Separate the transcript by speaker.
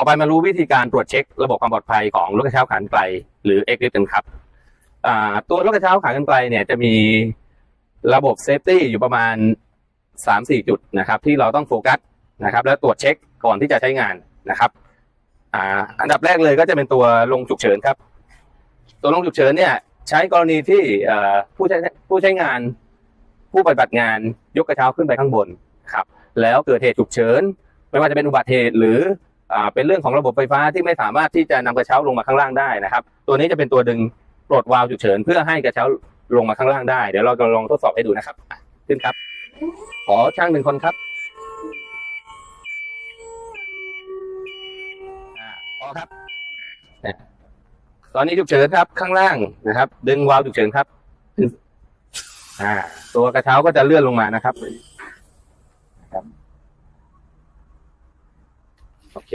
Speaker 1: ต่อไปมารู้วิธีการตรวจเช็คระบบความปลอดภัยของรถกระเช้าขานไกล หรือ Eclipse กันครับตัวรถกระเช้าขานไกลเนี่ยจะมีระบบเซฟตี้อยู่ประมาณ 3-4 จุดนะครับ ที่เราต้องโฟกัสนะครับ แล้วตรวจเช็คก่อนที่จะใช้งานนะครับอันดับแรกเลยก็จะเป็นตัวลงฉุกเฉินครับ ตัวลงฉุกเฉินเนี่ย ใช้กรณีที่ผู้ใช้ผู้ใช้งาน ผู้ปฏิบัติงานยกกระเช้าขึ้นไปข้างบนครับ แล้วเกิดเหตุฉุกเฉิน ไม่ว่าจะเป็นอุบัติเหตุหรือ เป็นเรื่องของระบบไฟฟ้าที่ไม่สามารถที่จะนำกระเช้าลงมาข้างล่างได้นะครับ ตัวนี้จะเป็นตัวดึงปลดวาล์วฉุกเฉินเพื่อให้กระเช้าลงมาข้างล่างได้ เดี๋ยวเราจะลองทดสอบให้ดูนะครับ ขึ้นครับ ขอช่างหนึ่งคนครับอ่าพอครับ ตอนนี้ฉุกเฉินครับข้างล่างนะครับ ดึงวาล์วฉุกเฉินครับอ่า ตัวกระเช้าก็จะเลื่อนลงมานะครับ โอเค